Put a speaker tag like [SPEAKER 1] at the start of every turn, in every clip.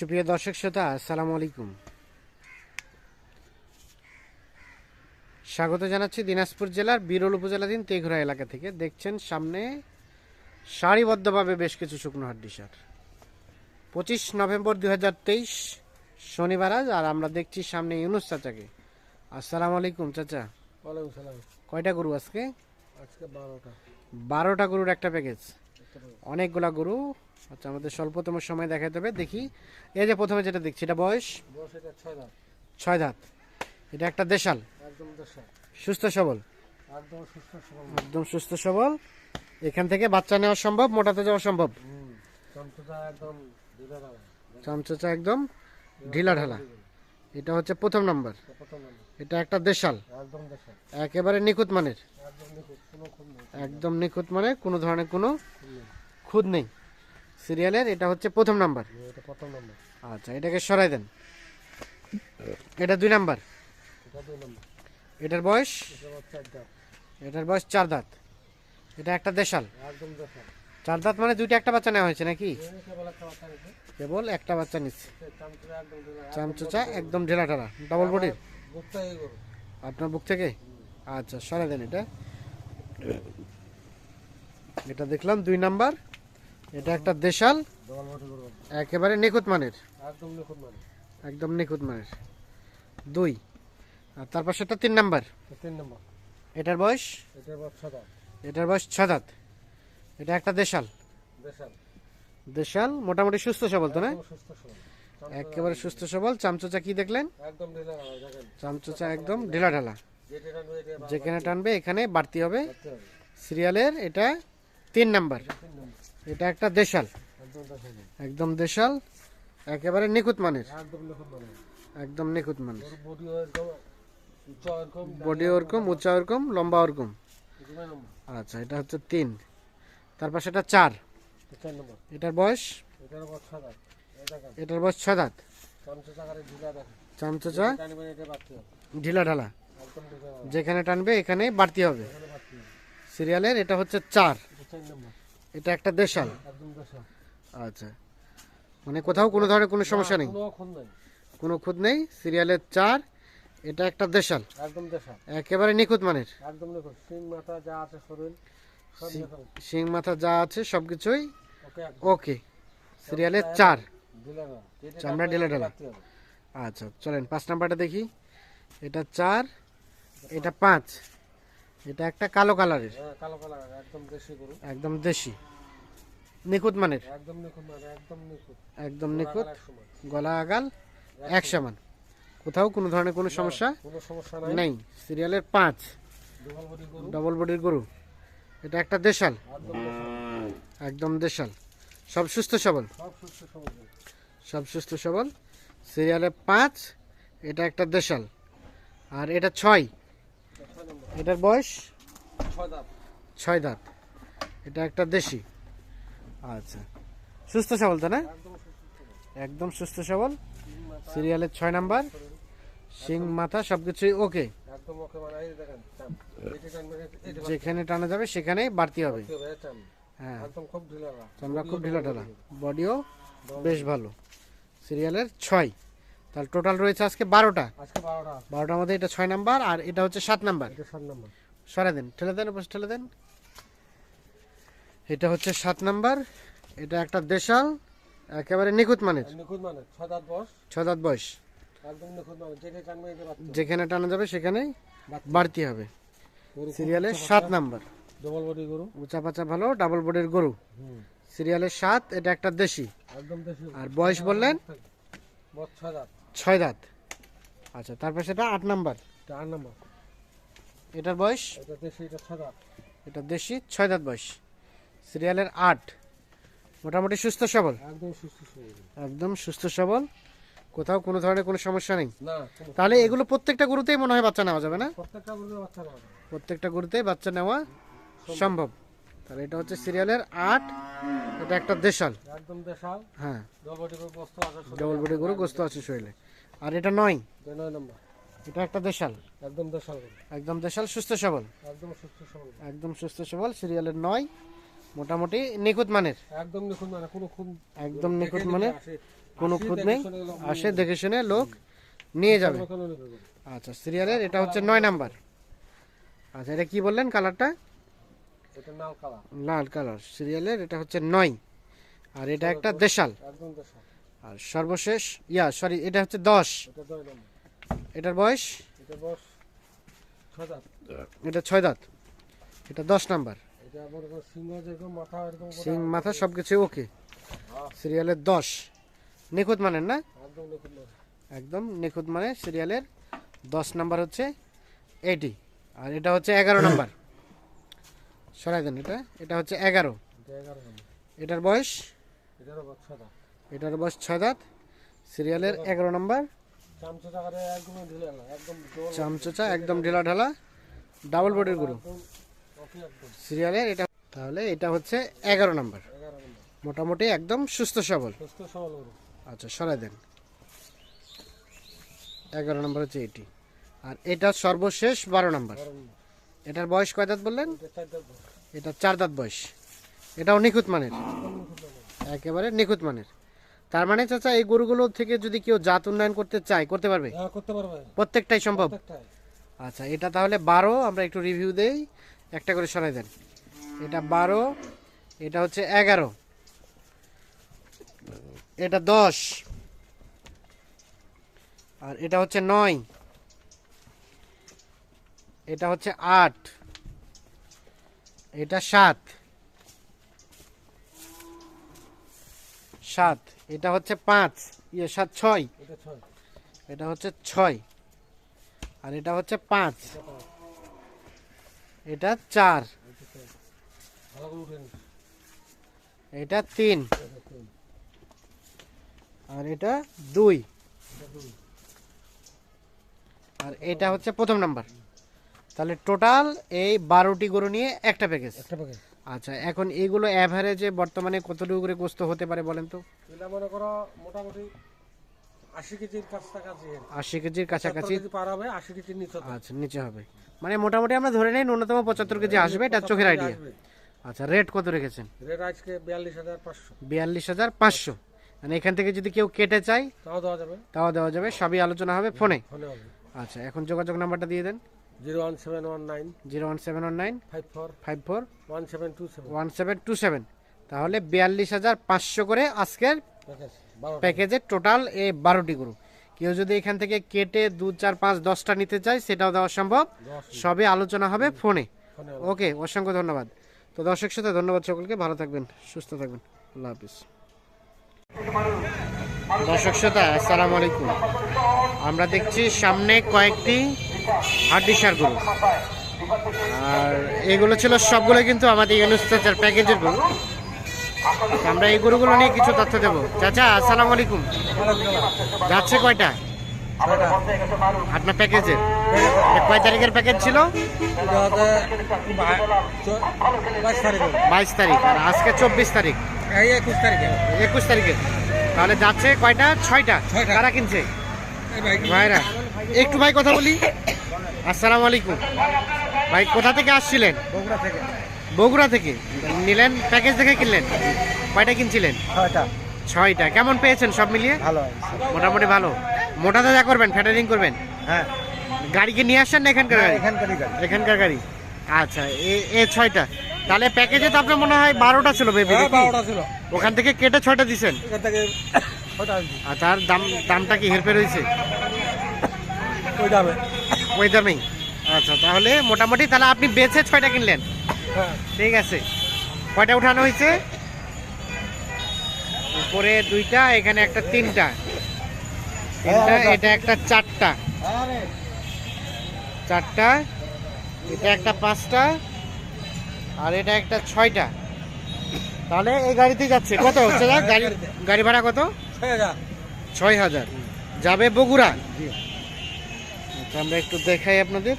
[SPEAKER 1] সুপ্রিয় দর্শক শ্রোতা আসসালামু আলাইকুম। স্বাগত জানাচ্ছি দিনাজপুর জেলার বিরল উপজেলাধীন তেঘরা এলাকা থেকে। দেখছেন সামনে সারিবদ্ধভাবে বেশ কিছু শুকনো হাড্ডি সার। পঁচিশ নভেম্বর দু হাজার তেইশ শনিবার আজ আর আমরা দেখছি সামনে ইউনুস চাচাকে। আসসালামু আলাইকুম চাচা। কয়টা গরু আজকে?
[SPEAKER 2] বারোটা।
[SPEAKER 1] গরুর একটা প্যাকেজ। অনেকগুলা গরু আচ্ছা আমাদের স্বল্পতম সময় দেখাতে হবে। দেখি এই যে প্রথমে যেটা দেখছি এটা বয়স?
[SPEAKER 2] বয়স এটা ছয়
[SPEAKER 1] দাঁত। এটা একটা দেশাল? সুস্থ সবল?
[SPEAKER 2] একদম সুস্থ সবল।
[SPEAKER 1] একদম সুস্থ সবল। এখান থেকে বাচ্চা নেওয়া সম্ভব মোটাতে যাওয়া সম্ভব?
[SPEAKER 2] হুম একদম
[SPEAKER 1] ঢিলা ঢালা। এটা হচ্ছে প্রথম নাম্বার।
[SPEAKER 2] প্রথম নম্বর।
[SPEAKER 1] এটা একটা দেশাল। একেবারে নিখুঁত মানের।
[SPEAKER 2] একদম নিখুঁত
[SPEAKER 1] মানের কোনো ধরনের কোনো খুদ নেই। সিরিয়ালের এটা হচ্ছে প্রথম নাম্বার।
[SPEAKER 2] এটা প্রথম নম্বর।
[SPEAKER 1] আচ্ছা এটাকে সরাই দেন। এটা দুই নাম্বার।
[SPEAKER 2] এটা দুই নম্বর।
[SPEAKER 1] এটার বয়স? এটার বয়স চার দাঁত। এটা একটা দেশাল।
[SPEAKER 2] একদম
[SPEAKER 1] চার দাঁত মানে দুইটা একটা বাচ্চা নেওয়া হয়েছে নাকি?
[SPEAKER 2] কেবল একটা বাচ্চা নিচ্ছে
[SPEAKER 1] চামচুচা একদম ঢেলা ঢালা। ডাবল বডির আপনার বুক থেকে? আচ্ছা সরে দেন এটা। এটা দেখলাম দুই নাম্বার। এটা একটা দেশাল। একেবারে নিখুঁত মানের।
[SPEAKER 2] একদম নিখুঁত মানে
[SPEAKER 1] একদম নিখুঁত মানের। দুই। আর তার পাশে একটা তিন নাম্বার।
[SPEAKER 2] তিন নম্বর।
[SPEAKER 1] এটার বয়স? এটার বয়স ছ দাঁত। এটা একটা দেশাল।
[SPEAKER 2] দেশাল।
[SPEAKER 1] দেশাল মোটামুটি সুস্থ সবল তো না? একেবারে সুস্থ সবল। চামচোচা কি দেখলেন? চামচোচা একদম ঢেলা ঢালা। যেখানে টানবে এখানে বাড়তি হবে। সিরিয়ালের এটা তিন নম্বর। এটা একটা দেশাল।
[SPEAKER 2] একদম দেশাল,
[SPEAKER 1] একেবারে নিখুঁত মানের।
[SPEAKER 2] একদম নিখুঁত মানে
[SPEAKER 1] মানের। বডি ওরকম, উঁচা ওরকম, লম্বা ওরকম। আচ্ছা এটা হচ্ছে তিন। তার পাশে এটা চার। এটার বয়স?
[SPEAKER 2] এটার
[SPEAKER 1] বয়স ছয় দাঁত। চামচোচা ঢিলা ঢালা। যেখানে টানবে এখানে বাড়তে হবে। সিরিয়ালের, এটা হচ্ছে চার।
[SPEAKER 2] এটা
[SPEAKER 1] একটা দেশাল? আচ্ছা। মানে কোথাও কোনো ধরনের কোনো সমস্যা নেই?
[SPEAKER 2] কোনো
[SPEAKER 1] খুদ নেই। সিরিয়ালের চার এটা একটা দেশাল?
[SPEAKER 2] একদম দেশা
[SPEAKER 1] একেবারে নিখুঁত মানের?
[SPEAKER 2] একদম নিখুঁত। সিং মাথা যা আছে শরীর
[SPEAKER 1] শিং মাথা যা আছে সব কিছুই
[SPEAKER 2] ওকে।
[SPEAKER 1] সিরিয়ালের চার। চামড়া ঢিলা ঢালা। আচ্ছা চলেন পাঁচ নাম্বারটা দেখি। এটা চার এটা পাঁচ। এটা একটা কালো কালারের।
[SPEAKER 2] হ্যাঁ কালো কালার একদম দেশি গরু।
[SPEAKER 1] একদম দেশি। নিখুঁত মানের?
[SPEAKER 2] একদম নিখুঁত মানে একদম নিখুঁত।
[SPEAKER 1] একদম নিখুঁত গলা আগাল এক সমান। কোথাও কোনো ধরনের কোনো সমস্যা
[SPEAKER 2] কোনো সমস্যা নাই।
[SPEAKER 1] নেই। সিরিয়ালের পাঁচ।
[SPEAKER 2] ডবল বডি গরু।
[SPEAKER 1] ডবল বডির গরু। এটা একটা দেশাল।
[SPEAKER 2] একদম
[SPEAKER 1] দেশাল। সব সুস্থ সবল?
[SPEAKER 2] সব সুস্থ সবল
[SPEAKER 1] সিরিয়ালে পাঁচ এটা একটা দেশাল। আর এটা ছয়। এটার বয়স?
[SPEAKER 2] ছয় দাঁত।
[SPEAKER 1] এটা একটা দেশি। আচ্ছা। সুস্থ সবল তো না?
[SPEAKER 2] একদম সুস্থ সবল।
[SPEAKER 1] সিরিয়ালের ছয় নাম্বার। শিং মাথা সব কিছুই ওকে
[SPEAKER 2] মানে এটা
[SPEAKER 1] যেখানে টানা যাবে সেখানেই বাড়তি হবে। হ্যাঁ। চামড়া খুব ঢিলা ঢালা বডিও বেশ ভালো। সিরিয়ালের ছয়। তাহলে টোটাল রয়েছে আজকে বারোটা। বারোটার মধ্যে এটা ছয় নাম্বার আর এটা হচ্ছে সাত নাম্বার। সরে দেন ঠেলে দেন ঠেলে দেন। এটা হচ্ছে সাত নাম্বার। এটা একটা দেশাল একেবারে নিখুঁত মানের।
[SPEAKER 2] মানে ছয় দাঁত
[SPEAKER 1] বয়স। যেখানে টানা যাবে সেখানেই
[SPEAKER 2] বাড়তি
[SPEAKER 1] হবে। সিরিয়ালের সাত নাম্বার।
[SPEAKER 2] ডবল বডি গরু।
[SPEAKER 1] উঁচা পাচা ভালো ডাবল বডির গরু। সিরিয়ালের সাত এটা একটা দেশি।
[SPEAKER 2] একদম দেশি
[SPEAKER 1] আর বয়স বললেন?
[SPEAKER 2] ছয় দাঁত।
[SPEAKER 1] ছয় দাঁত। আচ্ছা তারপর সেটা আট নাম্বার।
[SPEAKER 2] এটা আট নম্বর।
[SPEAKER 1] এটার বয়স?
[SPEAKER 2] এটা দেশি এটা ছয় দাঁত।
[SPEAKER 1] এটা দেশি ছয় দাঁত বয়স। সিরিয়ালের আট। মোটামুটি সুস্থ সবল?
[SPEAKER 2] একদম সুস্থ শরীর
[SPEAKER 1] একদম সুস্থ সবল। কোথাও কোনো ধরনের কোনো সমস্যা নেই? তাহলে এগুলো প্রত্যেকটা গরুতেই মনে হয় বাচ্চা নেওয়া যাবে না?
[SPEAKER 2] বাচ্চা
[SPEAKER 1] প্রত্যেকটা গরুতেই বাচ্চা নেওয়া সম্ভব। তাহলে এটা হচ্ছে সিরিয়ালের আট এটা একটা দেশাল।
[SPEAKER 2] একদম দেশাল।
[SPEAKER 1] হ্যাঁ।
[SPEAKER 2] ডবল বডি গরু
[SPEAKER 1] গোস্ত আছে শরীরে। আর এটা নয়।
[SPEAKER 2] নয় নম্বর।
[SPEAKER 1] এটা একটা দেশাল।
[SPEAKER 2] একদম দেশাল
[SPEAKER 1] একদম দেশাল সুস্থ সবল।
[SPEAKER 2] একদম সুস্থ সবল।
[SPEAKER 1] একদম সুস্থ সবল সিরিয়ালের নয়। মোটামুটি নিখুঁত মানের।
[SPEAKER 2] একদম নিখুঁত মানে কোনো খুন
[SPEAKER 1] একদম নিখুঁত মানের কোনো খুঁত নেই। আসে দেখে শুনে লোক নিয়ে যাবে। আচ্ছা সিরিয়ালের এটা হচ্ছে নয় নাম্বার। আচ্ছা এটা কি বললেন কালারটা লাল কালার। সিরিয়ালের এটা হচ্ছে নয়। আর এটা একটা দেশাল। আর সর্বশেষ ইয়া সরি এটা হচ্ছে দশ।
[SPEAKER 2] এটা
[SPEAKER 1] এটার বয়স?
[SPEAKER 2] এটা ছয় দাঁত।
[SPEAKER 1] এটা এটা দশ নাম্বার।
[SPEAKER 2] এটা
[SPEAKER 1] সিং মাথা সব কিছু ওকে। সিরিয়ালের দশ। নিখুঁত মানের না?
[SPEAKER 2] একদম
[SPEAKER 1] নিখুঁত মানে সিরিয়ালের দশ নাম্বার হচ্ছে এইটি আর এটা হচ্ছে এগারো নাম্বার। সরাই দেন এটা। এটা হচ্ছে এগারো। এটার বয়স? এটার বয়স ছয় দাঁত। সিরিয়ালের এগারো নাম্বার। চামচোচা একদম ঢেলা ঢালা। ডাবল বডির গরু। সিরিয়ালের এটা তাহলে এটা হচ্ছে এগারো নম্বর। মোটামুটি একদম সুস্থ সবল। আচ্ছা সরাই দেন। এগারো নম্বর হচ্ছে এটি। আর এটা সর্বশেষ বারো নম্বর। এটার বয়স কয় দাঁত বললেন?
[SPEAKER 2] এটা চার দাঁত
[SPEAKER 1] বয়স। এটাও নিখুঁত মানের? একেবারে নিখুঁত মানের। তার মানে চাচা এই গরুগুলো থেকে যদি কেউ জাত উন্নয়ন করতে চায় করতে পারবে?
[SPEAKER 2] হ্যাঁ করতে পারবে।
[SPEAKER 1] প্রত্যেকটাই সম্ভব? আচ্ছা এটা তাহলে বারো আমরা একটু রিভিউ দেই। একটা করে সরাই দেন। এটা বারো এটা হচ্ছে এগারো। এটা দশ। আর এটা হচ্ছে নয়। এটা হচ্ছে আট। এটা সাত। সাত। এটা হচ্ছে পাঁচ। ইয়ে সাত ছয়।
[SPEAKER 2] এটা
[SPEAKER 1] হচ্ছে ছয়। আর এটা হচ্ছে পাঁচ।
[SPEAKER 2] এটা
[SPEAKER 1] চার।
[SPEAKER 2] এটা
[SPEAKER 1] তিন। আর এটা দুই। আর এটা হচ্ছে প্রথম নাম্বার। তাহলে টোটাল এই বারোটি গরু নিয়ে একটা প্যাকেজ
[SPEAKER 2] একটা প্যাকেজ
[SPEAKER 1] আচ্ছা এখন এইগুলো অ্যাভারেজে বর্তমানে কতটুকু করে গোস্ত হতে পারে বলেন তো?
[SPEAKER 2] এটা মনে করো মোটামুটি আশি কেজির কাছাকাছি।
[SPEAKER 1] আশি কেজির কাছাকাছি।
[SPEAKER 2] পার হবে আশি কেজির নিচে
[SPEAKER 1] আচ্ছা নিচে হবে। মানে মোটামুটি আমরা ধরে নেই ন্যূনতম পঁচাত্তর কেজি আসবে এটা চোখের আইডিয়া আচ্ছা রেট কত রেখেছেন?
[SPEAKER 2] রেট আজকে বিয়াল্লিশ হাজার পাঁচশো।
[SPEAKER 1] বিয়াল্লিশ হাজার পাঁচশো। মানে এখান থেকে যদি কেউ কেটে চায়
[SPEAKER 2] তাও দেওয়া যাবে।
[SPEAKER 1] তাও দেওয়া যাবে সবই আলোচনা হবে ফোনে।
[SPEAKER 2] ফোনে
[SPEAKER 1] আচ্ছা এখন যোগাযোগ নাম্বারটা দিয়ে দেন।
[SPEAKER 2] Zero one seven one nine
[SPEAKER 1] zero one seven one nine
[SPEAKER 2] five four
[SPEAKER 1] five four
[SPEAKER 2] one seven two seven
[SPEAKER 1] one seven two seven তাহলে বিয়াল্লিশ হাজার পাঁচশো করে আজকের
[SPEAKER 2] প্যাকেজ
[SPEAKER 1] প্যাকেজের টোটাল এই বারোটি গরু। কেউ যদি এখান থেকে কেটে দু চার পাঁচ দশটা নিতে চায় সেটাও দেওয়া সম্ভব। সবই আলোচনা হবে ফোনে।
[SPEAKER 2] ফোনে
[SPEAKER 1] ওকে অসংখ্য ধন্যবাদ। তো দর্শক সাথে ধন্যবাদ সকলকে ভালো থাকবেন সুস্থ থাকবেন। আল্লাহ হাফিজ। দর্শক শ্রোতা আসসালামু আলাইকুম। আমরা দেখছি সামনে কয়েকটি হাড্ডিসার গরু। আর এগুলো ছিল সবগুলো কিন্তু আমাদের ইউনুস চাচার প্যাকেজের গরু। আমরা এই গরুগুলো নিয়ে কিছু তথ্য দেবো। চাচা আসসালামু আলাইকুম। যাচ্ছে কয়টা? আপনার প্যাকেজের কয় তারিখের প্যাকেজ ছিল?
[SPEAKER 2] বাইশ তারিখ।
[SPEAKER 1] আর আজকে চব্বিশ তারিখ।
[SPEAKER 2] একুশ তারিখে।
[SPEAKER 1] একুশ তারিখে। তাহলে যাচ্ছে কয়টা? ছয়টা। কারা কিনছে? ভাইরা একটু ভাই কথা বলি। আসসালামু আলাইকুম। ভাই কোথা থেকে আসছিলেন?
[SPEAKER 2] বগুড়া থেকে।
[SPEAKER 1] বগুড়া থেকে। নিলেন প্যাকেজ দেখে কিনলেন? কয়টা কিনছিলেন?
[SPEAKER 2] ছয়টা।
[SPEAKER 1] ছয়টা। কেমন পেয়েছেন সব মিলিয়ে?
[SPEAKER 2] ভালো
[SPEAKER 1] মোটামুটি ভালো। মোটা তাজা করবেন ফ্যাটারিং করবেন?
[SPEAKER 2] হ্যাঁ।
[SPEAKER 1] গাড়িকে নিয়ে আসছেন না এখানকার গাড়ি?
[SPEAKER 2] এখানকারই গাড়ি।
[SPEAKER 1] এখানকার গাড়ি। আচ্ছা এ এ ছয়টা। তাহলে প্যাকেজে তো আপনার মনে হয় বারোটা ছিল বেবি
[SPEAKER 2] হ্যাঁ বারোটা ছিল।
[SPEAKER 1] ওখান থেকে কেটে ছয়টা দিছেন? আর তার দাম দামটা কি হেরফের হয়েছে?
[SPEAKER 2] ওই দামে।
[SPEAKER 1] ওই দামেই। আচ্ছা তাহলে মোটামুটি তাহলে আপনি বেছে ছয়টা কিনলেন।
[SPEAKER 2] হ্যাঁ।
[SPEAKER 1] ঠিক আছে। কয়টা উঠানো হয়েছে? উপরে দুইটা এখানে একটা তিনটা। তিনটা এটা একটা চারটা। চারটা এটা একটা পাঁচটা আর এটা একটা ছয়টা। তাহলে এই গাড়িতে যাচ্ছে। কত হচ্ছে গাড়ি গাড়ি ভাড়া কত?
[SPEAKER 2] ছয় হাজার।
[SPEAKER 1] যাবে বগুড়া? আচ্ছা আমরা একটু দেখাই আপনাদের।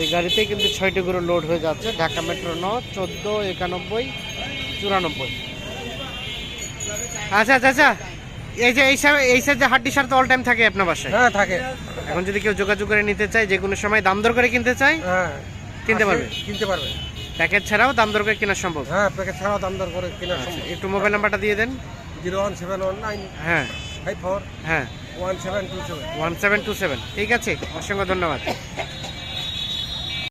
[SPEAKER 1] এই গাড়িতে কিন্তু ছয়টি করে লোড হয়ে যাচ্ছে। ঢাকা মেট্রো ন চোদ্দ একানব্বই চুরানব্বই। আচ্ছা আচ্ছা আচ্ছা। এই যে এই সাইড এই সাইড যে হাড্ডি সার তো অল টাইম থাকে আপনার বাসায়?
[SPEAKER 2] হ্যাঁ থাকে।
[SPEAKER 1] এখন যদি কেউ যোগাযোগ করে নিতে চায় যে কোনো সময় দাম দর করে কিনতে চায়
[SPEAKER 2] হ্যাঁ।
[SPEAKER 1] কিনতে পারবে?
[SPEAKER 2] কিনতে পারবে।
[SPEAKER 1] প্যাকেট ছাড়াও দাম দর করে কেনা সম্ভব?
[SPEAKER 2] হ্যাঁ প্যাকেট ছাড়াও দাম দর করে কেনার
[SPEAKER 1] আচ্ছা,
[SPEAKER 2] সময়
[SPEAKER 1] একটু মোবাইল নাম্বারটা দিয়ে দেন।
[SPEAKER 2] Zero one seven one nine
[SPEAKER 1] হ্যাঁ।
[SPEAKER 2] ফাইভ ফোর
[SPEAKER 1] হ্যাঁ।
[SPEAKER 2] One seven two seven.
[SPEAKER 1] One seven two seven. ঠিক আছে অসংখ্য ধন্যবাদ।